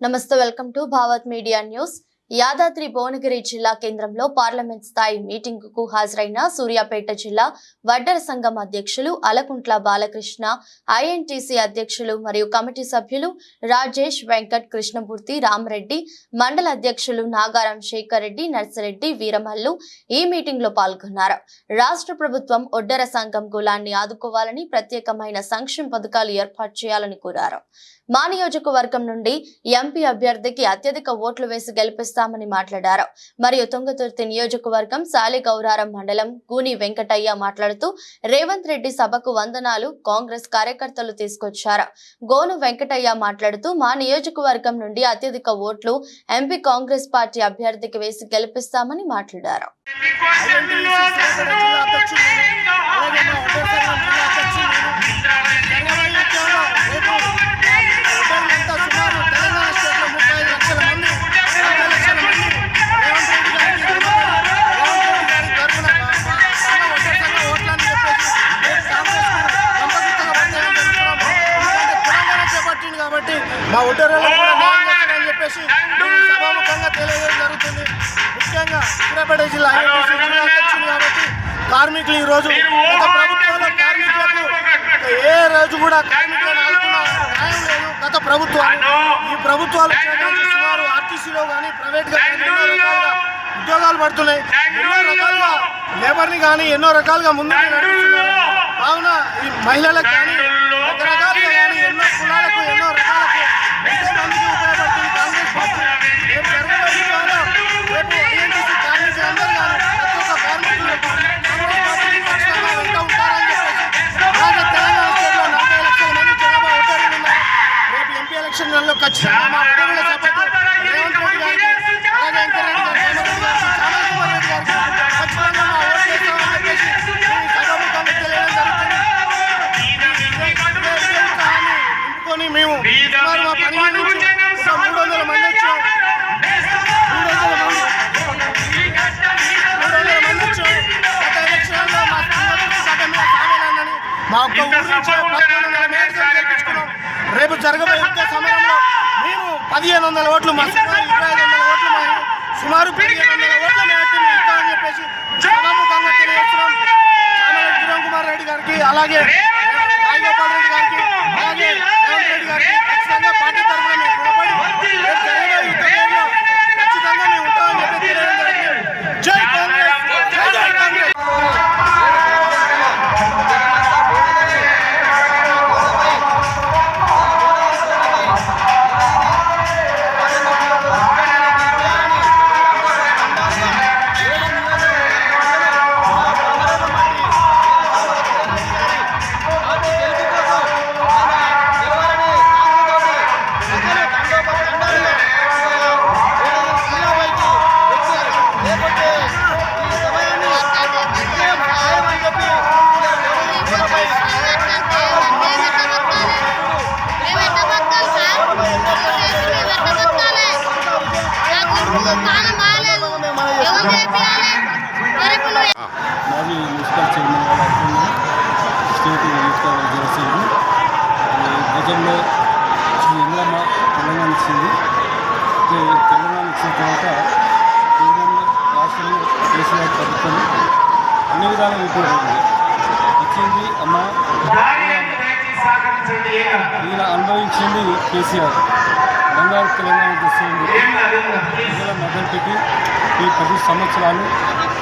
నమస్తే welcome to Bhavat media news. Yadadri Bhuvanagiri జిల్లా కేంద్రంలో పార్లమెంట్ స్థాయి మీటింగ్కు హాజరైన సూర్యాపేట జిల్లా వడ్డర సంఘం అధ్యక్షులు అలకుంట్ల బాలకృష్ణ ఐఎన్టీసీ అధ్యక్షులు మరియు కమిటీ సభ్యులు రాజేష్ వెంకట్ కృష్ణమూర్తి రామరెడ్డి మండల అధ్యక్షులు నాగారం శేఖర్ రెడ్డి నర్సిరెడ్డి వీరమల్లు ఈ మీటింగ్లో పాల్గొన్నారు. రాష్ట్ర ప్రభుత్వం ఒడ్డర సంఘం కులాన్ని ఆదుకోవాలని ప్రత్యేకమైన సంక్షేమ పథకాలు ఏర్పాటు చేయాలని కోరారు. మా నియోజకవర్గం నుండి ఎంపీ అభ్యర్థికి అత్యధిక ఓట్లు వేసి గెలిపిస్తామని మాట్లాడారు మరియు తుంగతుర్తి నియోజకవర్గం సాలిగౌరారం మండలం గూని వెంకటయ్య మాట్లాడుతూ రేవంత్ రెడ్డి సభకు వందనాలు కాంగ్రెస్ కార్యకర్తలు తీసుకొచ్చారు గోను వెంకటయ్య మాట్లాడుతూ మా నియోజకవర్గం నుండి అత్యధిక ఓట్లు ఎంపీ కాంగ్రెస్ పార్టీ అభ్యర్థికి వేసి గెలిపిస్తామని మాట్లాడారు కాబట్టి చెప్పేసి నేను సభాముఖంగా తెలియజేయడం జరుగుతుంది. ముఖ్యంగా సూర్యాపేట జిల్లా కాబట్టి కార్మికులు ఈ రోజు గత ప్రభుత్వంలో కార్మికులకు ఏ రోజు కూడా కార్మికులను ఆదుకున్న న్యాయం లేదు. గత ప్రభుత్వాలు ఈ ప్రభుత్వాలు సుమారు ఆర్టీసీలో కానీ ప్రైవేట్ ఉద్యోగాలు పడుతున్నాయి. ఎన్నో రకాలుగా లేబర్ని కానీ ఎన్నో రకాలుగా ముందుకు నడుపుతున్నారు కావున ఈ మహిళలకు కానీ ఎలక్షన్లలో ఖచ్చితంగా రేవంత్ రెడ్డి గారికి అలాగే రెడ్డి మేము సుమారు మా పని మీద నుంచి ఒక మూడు వందల మంది వచ్చాం. మూడు వందల మంది. మూడు వందల మంది వచ్చాం. గత ఎలక్షన్లో మా మా ఒక్క ఊరు నుంచి రేపు జరగబోయే సమరంలో మేము పదిహేను వందల ఓట్లు మా సుమారు ఇరవై ఐదు వందల ఓట్లు మా సుమారు పదిహేను వందల ఓట్ల మేరకు మేము ఇస్తామని చెప్పేసి సభాముఖంగా తెలియజేస్తున్నాం చామరెడ్డి కిరణ్ కుమార్ రెడ్డి గారికి అలాగే రాజగోపాల్ రెడ్డి గారికి అలాగే రేవంత్ రెడ్డి గారికి ఇంద్రమ్మ తెలంగాణ ఇచ్చింది తెలంగాణ ఇచ్చిన తర్వాత కేంద్రంలో రాష్ట్రంలో కేసీఆర్ ప్రభుత్వం అన్ని విధాలుగా ఉపయోగపడింది ఇచ్చింది అమ్మ ఈయన అనుభవించింది కేసీఆర్. బంగారు తెలంగాణ తెస్తుంది ప్రజల మద్దతు పెట్టి ఈ పది సంవత్సరాలు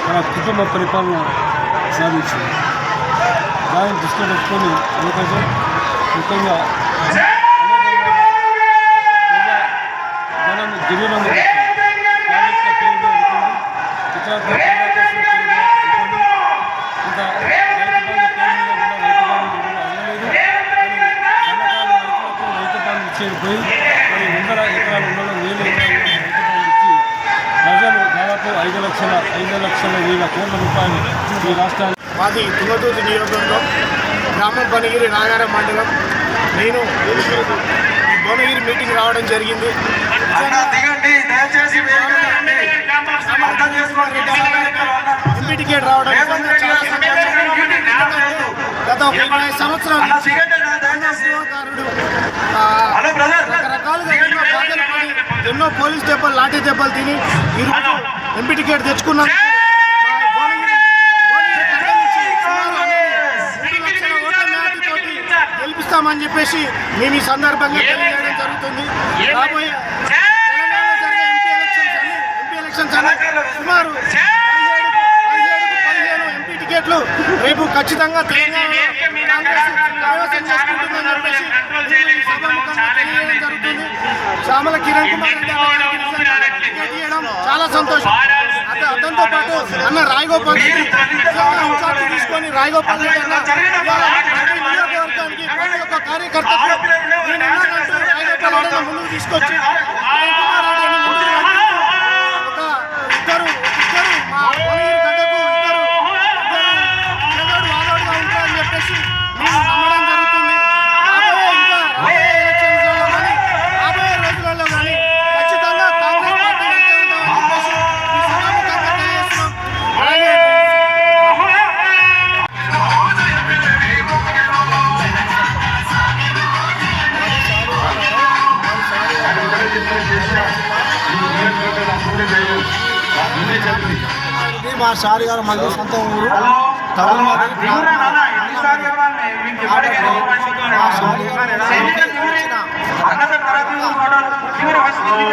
తన కుటుంబ పరిపాలన సాధించింది. దాన్ని దృష్టిలో పెట్టుకొని ఎందుకంటే ముఖ్యంగా ఇచ్చేది పోయి మరి వందల ఎకరాలు ఉండడం వేలు ఎకరాలు ఇచ్చి ప్రజలు దాదాపు ఐదు లక్షల ఐదు లక్షల వేల కోట్ల రూపాయలు ఈ రాష్ట్రానికి మాది తుంగతూరు నియోజకవర్గం గ్రామం పనిగిరి నాగారం మండలం. నేను ఈ భువనగిరి మీటింగ్ రావడం జరిగింది. దిగండి దయచేసి వేగంగా రండి. అర్థం చేసుకోండి ఎంపీ టికెట్ రావడం గత ఒక రకరకాలుగా ఎన్నో బాధలు పడి ఎన్నో పోలీస్ దెబ్బలు లాఠీ దెబ్బలు తిని ఈరోజు ఎంపీ టికెట్ తెచ్చుకున్నాను గెలిపిస్తామని చెప్పేసి మేము ఈ సందర్భంగా తెలియజేయడం జరుగుతుంది. రాబోయే ఎంపీ ఎలక్షన్స్ అని ఎంపీ ఎలక్షన్స్ సుమారు పదిహేడుకు పదిహేడుకు పదిహేను ఎంపీ టికెట్లు రేపు ఖచ్చితంగా శ్యామల కిరణ్ కుమార్ టికెట్ ఇవ్వడం చాలా సంతోషం అత- అతనితో పాటు అన్న రాయగోపాల్ రెడ్డి తీసుకొని రాయగోపాల్ రెడ్డి అన్న నియోజకవర్గానికి ప్రతి ఒక్క కార్యకర్తకు ముందుకు తీసుకొచ్చి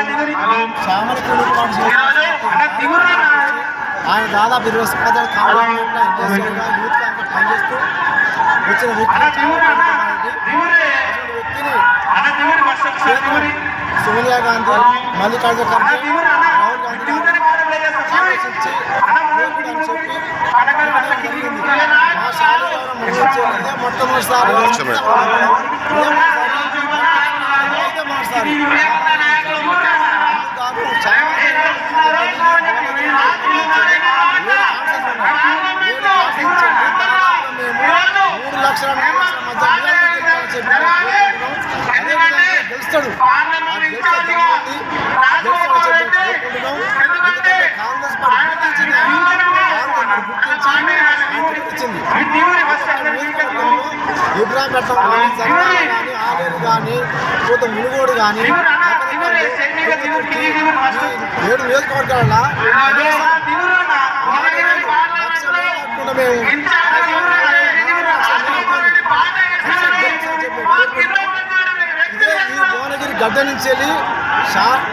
దిగురి సామర్థ్యం పాటు ఈరోజు అన్న దిగురా ఆయన దాదాపు ఇరవై సంవత్సరాలు యూత్ పనిచేస్తూ వచ్చిన వ్యక్తిని సోనియా గాంధీ మల్లికార్జున ఖర్గే దిగురు అన్న రాహుల్ గాంధీ గారు దిగురే మాత్రం లేదు ఆలోచించి అన్న చెప్పి జరిగింది. మా ఇదే మొట్టమొదటిసారి మూడు లక్షల మధ్య గెలుస్తాడు ఎందుకంటే కాంగ్రెస్ పార్టీ గుర్తించింది ఇబ్రాహిం పెట్టం కానీ జగన్ కానీ ఆలేరు కానీ పోతే మునుగోడు కానీ ఏడు నియోజకవర్గాల మేము ఇదే ఈ భువనగిరి గడ్డ నుంచి వెళ్ళి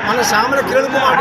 మన శ్యామల కిరణ్ కుమార్